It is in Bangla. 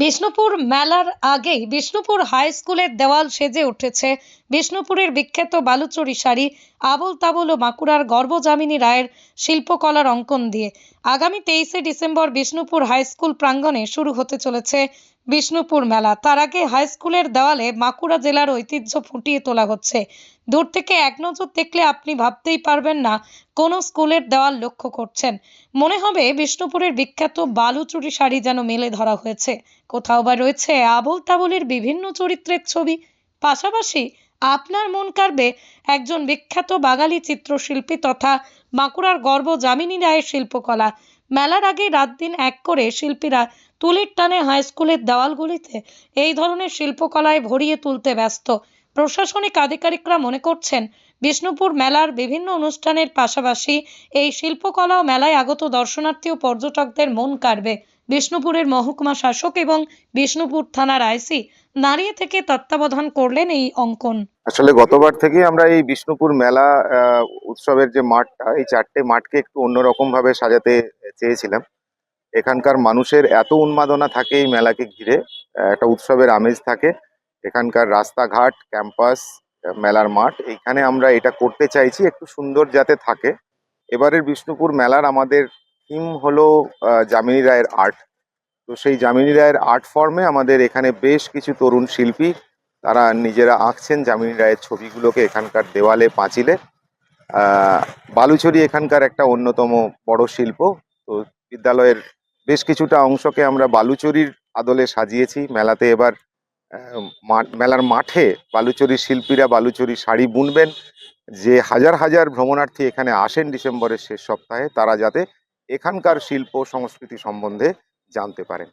বিষ্ণুপুর মেলার আগেই বিষ্ণুপুর হাই স্কুলের দেওয়াল সেজে উঠেছে। বিষ্ণুপুরের বিখ্যাত বালুচরি শাড়ি আবল তাবল ও বাঁকুড়ার গর্বজামিনী রায়ের শিল্পকলার অঙ্কন দিয়ে। আগামী তেইশে ডিসেম্বর বিষ্ণুপুর হাই স্কুল প্রাঙ্গণে শুরু হতে চলেছে বিষ্ণুপুর মেলা। তার আগে হাই স্কুলের দেওয়ালে বাঁকুড়া জেলার ঐতিহ্য ফুটিয়ে তোলা হচ্ছে। দূর থেকে এক নজর দেখলে আপনি ভাবতেই পারবেন না কোনো স্কুলের দেওয়াল লক্ষ্য করছেন। মনে হবে বিষ্ণুপুরের বিখ্যাত বালুচুরি শাড়ি যেন মেলে ধরা হয়েছে। কোথাও বা রয়েছে আবল তাবলের বিভিন্ন চরিত্রের ছবি। পাশাপাশি আপনার মন কাড়বে একজন বিখ্যাত বাঙালি চিত্রশিল্পী তথা বাঁকুড়ার গর্ব যামিনী রায়ের শিল্পকলা। মেলার আগে রাত দিন এক করে শিল্পীরা তুলির টানে হাই স্কুলের দেওয়ালগুলিতে এই ধরনের শিল্পকলায় ভরিয়ে তুলতে ব্যস্ত। প্রশাসনিক আধিকারিকরা মনে করছেন, বিষ্ণুপুর মেলার বিভিন্ন অনুষ্ঠানের পাশাপাশি এই শিল্পকলা ও মেলায় আগত দর্শনার্থী ও পর্যটকদের মন কাড়বে। বিষ্ণুপুরের মহকুমা শাসক এবং বিষ্ণুপুর থানার আইসি দাঁড়িয়ে থেকে তত্ত্বাবধান করলেন এই অঙ্কন। আসলে গতবার থেকে আমরা এই বিষ্ণুপুর মেলা উৎসবের যে মাঠটা, এই চারটে মাঠকে একটু অন্যরকম ভাবে সাজাতে চেয়েছিলাম। এখানকার মানুষের এত উন্মাদনা থাকে এই মেলাকে ঘিরে একটা উৎসবের আমেজ থাকে। এখানকার রাস্তাঘাট, ক্যাম্পাস, মেলার মাঠ, এইখানে আমরা এটা করতে চাইছি, একটু সুন্দর যাতে থাকে। এবারের বিষ্ণুপুর মেলার আমাদের থিম হলো যামিনী রায়ের আর্ট তো সেই যামিনী রায়ের আর্ট ফর্মে আমাদের এখানে বেশ কিছু তরুণ শিল্পী, তারা নিজেরা আঁকছেন যামিনী রায়ের ছবিগুলোকে এখানকার দেওয়ালে পাঁচিলে। বালুচরি এখানকার একটা অন্যতম বড় শিল্প। তো বিদ্যালয়ের বেশ কিছুটা অংশকে আমরা বালুচরির আদলে সাজিয়েছি। মেলাতে এবার মেলার মাঠে বালুচরির শিল্পীরা বালুচরি শাড়ি বুনবেন। যে হাজার হাজার ভ্রমণার্থী এখানে আসেন ডিসেম্বরের শেষ সপ্তাহে, তারা যাতে এখানকার শিল্প সংস্কৃতি সম্বন্ধে জানতে পারেন।